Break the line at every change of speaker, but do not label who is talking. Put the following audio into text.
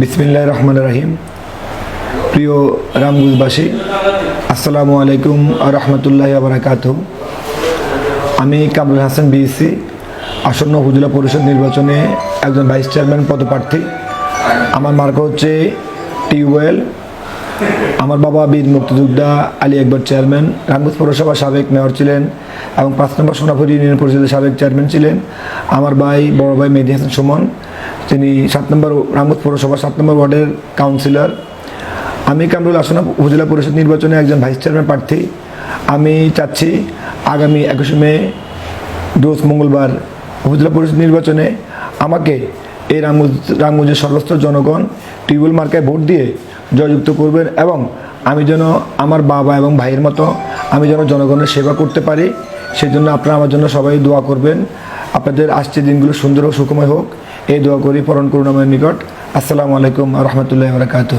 বিসমিল্লাহ রহমান রাহিম। প্রিয় রামগুজবাসী আসসালামু আলাইকুম রহমতুল্লাহ আবরাকাত আমি কামরুল হাসান বিএসসি, আসন্ন উপজেলা পরিষদ নির্বাচনে একজন ভাইস চেয়ারম্যান পদপ্রার্থী। আমার মার্কা হচ্ছে টিউবওয়েল আমার বাবা বীর মুক্তিযোদ্ধা আলী একবার চেয়ারম্যান, রামগঞ্জ পৌরসভার সাবেক মেয়র ছিলেন এবং পাঁচ নম্বর সোনাপুর ইউনিয়ন পরিষদের সাবেক চেয়ারম্যান ছিলেন। আমার ভাই, বড় ভাই মেহেদি হাসান সুমন, তিনি সাত নম্বর রামগঞ্জ পৌরসভা সাত নম্বর ওয়ার্ডের কাউন্সিলর। আমি কামরুল আসনা উপজেলা পরিষদ নির্বাচনে একজন ভাইস চেয়ারম্যান প্রার্থী। আমি চাচ্ছি আগামী একুশে মে, রোজ মঙ্গলবার উপজেলা পরিষদ নির্বাচনে আমাকে এই রামগঞ্জ রামগঞ্জের সর্বস্ত জনগণ টিউবওয়েল মার্কায় ভোট দিয়ে জয়যুক্ত করবেন এবং আমি যেন আমার বাবা এবং ভাইয়ের মতো আমি যেন জনগণের সেবা করতে পারি সেই জন্য আপনারা আমার জন্য সবাই দোয়া করবেন। আপনাদের আসছে দিনগুলো সুন্দর ও সুখময় হোক। এই দোয়া করি পরণ করুন করুণাময়ের নিকট। আসসালামু আলাইকুম রহমতুল্লাহ বরকাত